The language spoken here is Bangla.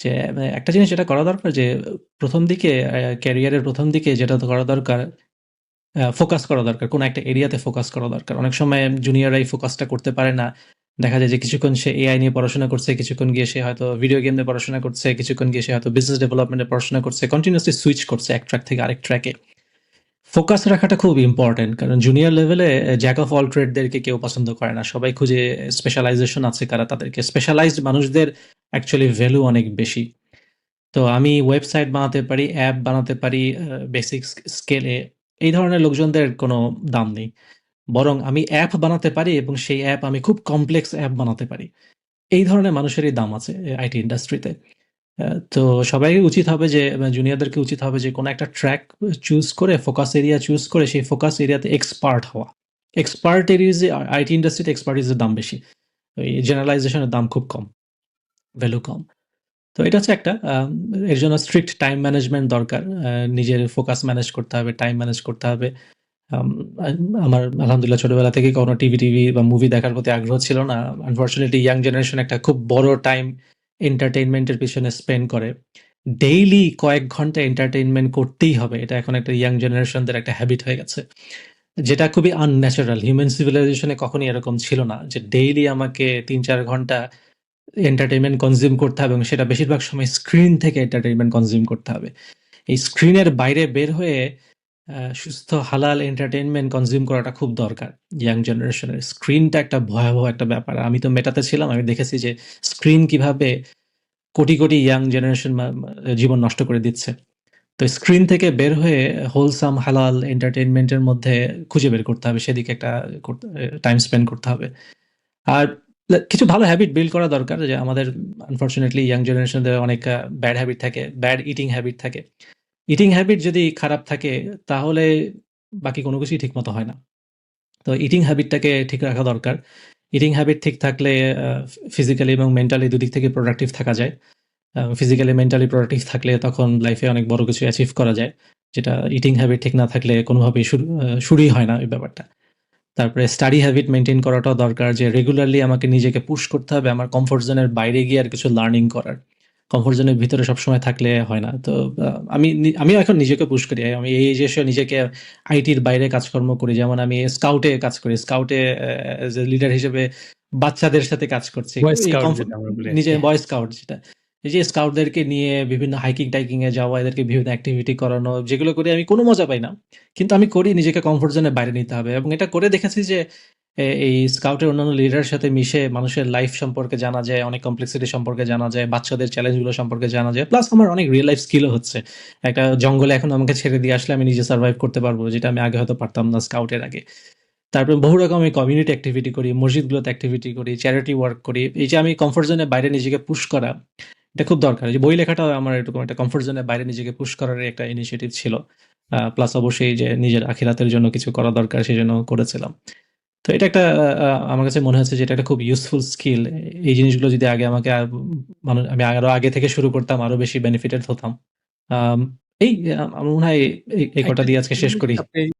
যে মানে একটা জিনিস যেটা করা দরকার যে প্রথম দিকে ক্যারিয়ারের প্রথম দিকে যেটা করা দরকার ফোকাস করা দরকার। কোন একটা এরিয়াতে ফোকাস করা দরকার। অনেক সময় জুনিয়ররা এই ফোকাসটা করতে পারে না। দেখা যায় যে কিছুক্ষণ সে এআই নিয়ে পড়াশোনা করছে, কিছুক্ষণ গিয়ে সে হয়তো ভিডিও গেম নিয়ে পড়াশোনা করছে, কিছুক্ষণ গিয়ে সে হয়তো বিজনেস ডেভেলপমেন্ট পড়াশোনা করছে। কন্টিনিউয়াসলি সুইচ করছে এক ট্র্যাক থেকে আরেক ট্র্যাকে। ফোকাস রাখাটা খুব ইম্পোর্টেন্ট। কারণ জুনিয়র লেভেলে জ্যাক অফ অল ট্রেড দেরকে কেউ পছন্দ করে না। সবাই খুঁজে স্পেশালাইজেশন আছে কারা তাদেরকে। স্পেশালাইজড মানুষদের অ্যাকচুয়ালি ভ্যালু অনেক বেশি। তো আমি ওয়েবসাইট বানাতে পারি, অ্যাপ বানাতে পারি বেসিক স্কেলে। এই ধরনের লোকজনদের কোনো দাম নেই। বরং আমি অ্যাপ বানাতে পারি এবং সেই অ্যাপ আমি খুব কমপ্লেক্স অ্যাপ বানাতে পারি। এই ধরনের মানুষেরই দাম আছে আইটি ইন্ডাস্ট্রিতে। তো সবারই উচিত হবে যে জুনিয়রদেরকে উচিত হবে যে কোনো একটা ট্র্যাক চুজ করে ফোকাস এরিয়া চুজ করে সেই ফোকাস এরিয়াতে এক্সপার্ট হওয়া। এক্সপার্ট এরিয়াজে আইটি ইন্ডাস্ট্রিতে এক্সপার্টিজ এর দাম বেশি। ওই জেনারেলাইজেশন এর দাম খুব কম। ভ্যালু কম। তো এটা হচ্ছে একটা এর জন্য স্ট্রিক্ট টাইম ম্যানেজমেন্ট দরকার। নিজের ফোকাস ম্যানেজ করতে হবে, টাইম ম্যানেজ করতে হবে। আমার আলহামদুলিল্লাহ ছোটবেলা থেকেই কোনো টিভি-টিভি বা মুভি দেখার প্রতি আগ্রহ ছিল না। আনফরচুনেটলি ইয়াং জেনারেশন একটা খুব বড় টাইম এন্টারটেইনমেন্ট পিছনে স্পেন্ড করে। ডেইলি কয়েক ঘণ্টা এন্টারটেইনমেন্ট করতেই হবে। এটা এখন একটা ইয়াং জেনারেশনদের একটা হ্যাবিট হয়ে গেছে। যেটা খুবই আনন্যাচারাল। হিউম্যান সিভিলাইজেশনে কখনোই এরকম ছিল না। যে ডেইলি আমাকে ৩-৪ ঘণ্টা এন্টারটেইনমেন্ট কনজিউম করতে হবে এবং সেটা বেশিরভাগ সময় স্ক্রিন থেকে এন্টারটেইনমেন্ট কনজিউম করতে হবে। এই স্ক্রিনের বাইরে বের হয়ে সুস্থ হালাল এন্টারটেনমেন্ট কনজিউম করাটা খুব দরকার ইয়াং জেনারেশনের। স্ক্রিনটা একটা ভয়াবহ একটা ব্যাপার। আমি তো মেটাতে ছিলাম। আমি দেখেছি যে স্ক্রিন কীভাবে কোটি, কোটি ইয়াং জেনারেশন জীবন নষ্ট করে দিচ্ছে। তো স্ক্রিন থেকে বের হয়ে হোলসাম হালাল এন্টারটেনমেন্টের মধ্যে খুঁজে বের করতে হবে। সেদিকে একটা টাইম স্পেন্ড করতে হবে। আর কিছু ভালো হ্যাবিট বিল্ড করা দরকার যে আমাদের আনফরচুনেটলি ইয়াং জেনারেশনদের অনেক ব্যাড হ্যাবিট থাকে, ব্যাড ইটিং হ্যাবিট থাকে। ইটিং হ্যাবিট যদি খারাপ থাকে তাহলে বাকি কোনো কিছুই ঠিকমতো হয় না। তো ইটিং হ্যাবিটটাকে ঠিক রাখা দরকার। ইটিং হ্যাবিট ঠিক থাকলে ফিজিক্যালি এবং মেন্টালি দুদিক থেকে প্রোডাক্টিভ থাকা যায়। ফিজিক্যালি মেন্টালি প্রোডাক্টিভ থাকলে তখন লাইফে অনেক বড় কিছু অ্যাচিভ করা যায়। যেটা ইটিং হ্যাবিট ঠিক না থাকলে কোনোভাবেই শুরু শুরুই হয় না ওই ব্যাপারটা। তারপরে স্টাডি হ্যাবিট মেইনটেইন করাটাও দরকার যে রেগুলারলি আমাকে নিজেকে পুশ করতে হবে আমার কমফোর্ট জোন এর বাইরে গিয়ে আর কিছু লার্নিং করার। কমফোর্ট জোনের ভিতরে সবসময় থাকলে হয় না। তো আমি আমিও এখন নিজেকে পুশ করি। আমি এই যে নিজেকে আইটির বাইরে কাজকর্ম করি। যেমন আমি স্কাউটে কাজ করি। স্কাউটে লিডার হিসেবে বাচ্চাদের সাথে কাজ করছি। বয় এই স্কাউট কমফোর্ট যেটা আমরা বলি নিজে বয় স্কাউট যেটা। এই যে স্কাউটদেরকে নিয়ে বিভিন্ন হাইকিং-টাইকিং এ যাওয়া, এদেরকে বিভিন্ন অ্যাক্টিভিটি করানো যেগুলো করে আমি কোনো মজা পাই না। কিন্তু আমি করি নিজেকে কমফোর্ট জোনের বাইরে নিতে হবে এবং এটা করে দেখেছি যে এই স্কাউটের অন্যান্য লিডারের সাথে মিশে মানুষের লাইফ সম্পর্কে জানা যায়, অনেক কমপ্লেক্সিটি সম্পর্কে জানা যায়, বাচ্চাদের চ্যালেঞ্জগুলো সম্পর্কে জানা যায়। প্লাস আমার অনেক রিয়াল লাইফ স্কিলও হচ্ছে। একটা জঙ্গলে এখন আমাকে ছেড়ে দিয়ে আসলে আমি নিজে সার্ভাইভ করতে পারব যেটা আমি আগে হয়তো পারতাম না স্কাউটের আগে। তারপরে বহু রকম আমি কমিউনিটি অ্যাক্টিভিটি করি, মসজিদগুলোতে অ্যাক্টিভিটি করি, চ্যারিটি ওয়ার্ক করি। এই যে আমি কমফোর্ট জোনের বাইরে নিজেকে পুশ করা এটা খুব দরকার। যে বই লেখাটাও আমার এরকম একটা কমফোর্ট জোনের বাইরে নিজেকে পুশ করারই একটা ইনিশিয়েটিভ ছিল। প্লাস অবশ্যই যে নিজের আখিরাতের জন্য কিছু করা দরকার সেজন্য করেছিলাম। তো এটা একটা আমার কাছে মনে হচ্ছে যে এটা একটা খুব ইউজফুল স্কিল। এই জিনিসগুলো যদি আগে আমাকে আ মানে আমি আরও আগে থেকে শুরু করতাম আরও বেশি বেনিফিটেড হতাম। এই আমার মনে হয় এই কটা দিয়ে আজকে শেষ করি।